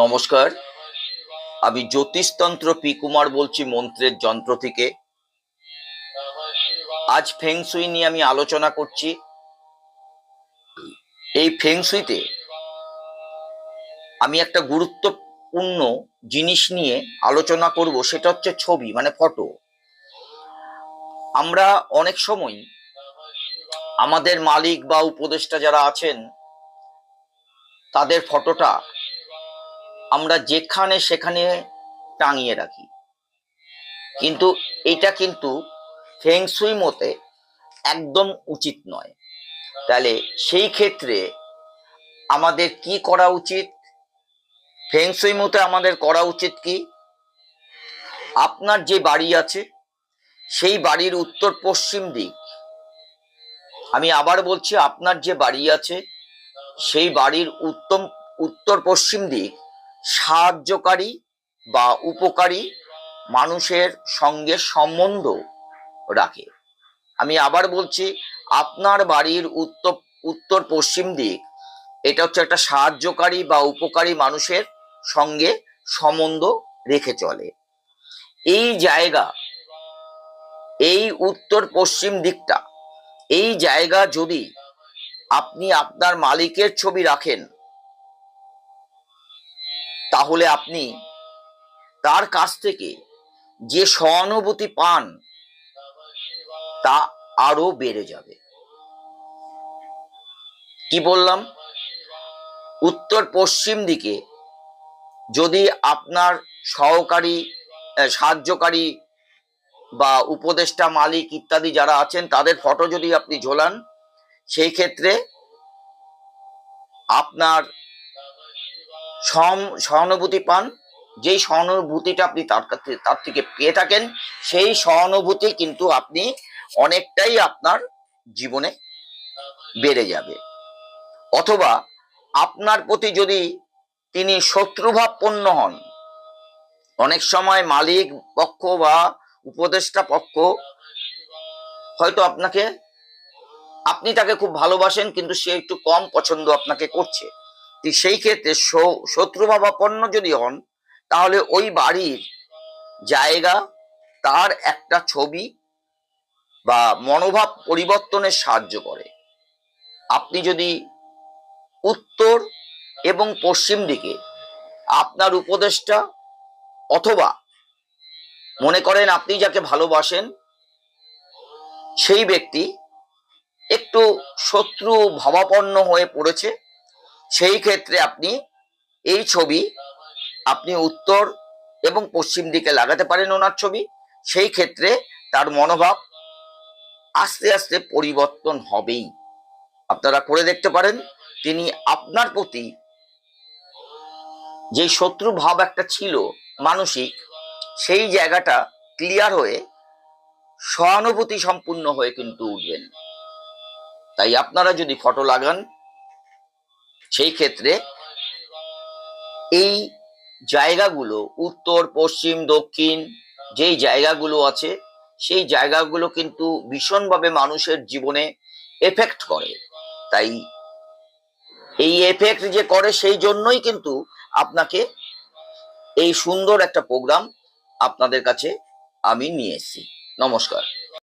নমস্কার। আমি জ্যোতিষতন্ত্র পি কুমার বলছি মন্ত্রের যন্ত্র থেকে। আজ ফেংসুই নিয়ে আমি আলোচনা করছি। এই ফেংসুইতে আমি একটা গুরুত্বপূর্ণ জিনিস নিয়ে আলোচনা করব, সেটা হচ্ছে ছবি মানে ফটো। আমরা অনেক সময় আমাদের মালিক বা উপদেষ্টা যারা আছেন, তাদের ফটোটা আমরা যেখানে সেখানে টাঙিয়ে রাখি। কিন্তু এটা কিন্তু ফেংসুই মতে একদম উচিত নয়। তাহলে সেই ক্ষেত্রে আমাদের কি করা উচিত? ফেংসুই মতে আমাদের করা উচিত কি? আপনার যে বাড়ি আছে, সেই বাড়ির উত্তর পশ্চিম দিক। আমি আবার বলছি, আপনার যে বাড়ি আছে, সেই বাড়ির উত্তম, উত্তর পশ্চিম দিক সাহায্যকারী বা উপকারী মানুষের সঙ্গে সম্বন্ধ রাখে। আমি আবার বলছি, আপনার বাড়ির উত্তর উত্তর পশ্চিম দিক, এটা হচ্ছে একটা সাহায্যকারী বা উপকারী মানুষের সঙ্গে সম্বন্ধ রেখে চলে। এই জায়গা, এই উত্তর পশ্চিম দিকটা, এই জায়গা যদি আপনি আপনার মালিকের ছবি রাখেন তাহলে আপনি তার কাছ থেকে যে সহানুভূতি পান, তা আরও বেড়ে যাবে। কি বললাম? উত্তর পশ্চিম দিকে যদি আপনার সহকারী সাহায্যকারী বা উপদেষ্টা, মালিক ইত্যাদি যারা আছেন, তাদের ফটো যদি আপনি ঝোলান, সেই ক্ষেত্রে আপনার সহানুভূতি পান। যেই সহানুভূতিটা আপনি তার কাছে তার থেকে পেয়ে থাকেন, সেই সহানুভূতি কিন্তু আপনি অনেকটাই আপনার জীবনে বেড়ে যাবে। অথবা আপনার প্রতি যদি তিনি শত্রুভাবপন্ন হন, অনেক সময় মালিক পক্ষ বা উপদেষ্টা পক্ষ হয়তো আপনাকে, আপনি তাকে খুব ভালোবাসেন, কিন্তু সে একটু কম পছন্দ আপনাকে করছে। ঠিক সেই ক্ষেত্রে শ- শত্রুভাবাপন্ন যদি হন, তাহলে ওই বাড়ির জায়গা, তার একটা ছবি বা মনোভাব পরিবর্তনের সাহায্য করে। আপনি যদি উত্তর এবং পশ্চিম দিকে আপনার উপদেষ্টা অথবা মনে করেন আপনি যাকে ভালোবাসেন, সেই ব্যক্তি একটু শত্রু ভাবাপন্ন হয়ে পড়েছে সেই ক্ষেত্রে আপনি এই ছবি আপনি উত্তর এবং পশ্চিম দিকে লাগাতে পারেন ওনার ছবি। সেই ক্ষেত্রে তার মনোভাব আস্তে আস্তে পরিবর্তন হবেই। আপনারা করে দেখতে পারেন, তিনি আপনার প্রতি যে শত্রু ভাব একটা ছিল মানসিক, সেই জায়গাটা ক্লিয়ার হয়ে সহানুভূতি সম্পূর্ণ হয়ে কিন্তু উঠবেন। তাই আপনারা যদি ফটো লাগান সেই ক্ষেত্রে এই জায়গাগুলো উত্তর, পশ্চিম, দক্ষিণ যেই জায়গাগুলো আছে, সেই জায়গাগুলো কিন্তু ভীষণভাবে মানুষের জীবনে এফেক্ট করে। তাই এই এফেক্ট যে করে সেই জন্যই কিন্তু আপনাকে এই সুন্দর একটা প্রোগ্রাম আপনাদের কাছে আমি নিয়ে এসেছি। নমস্কার।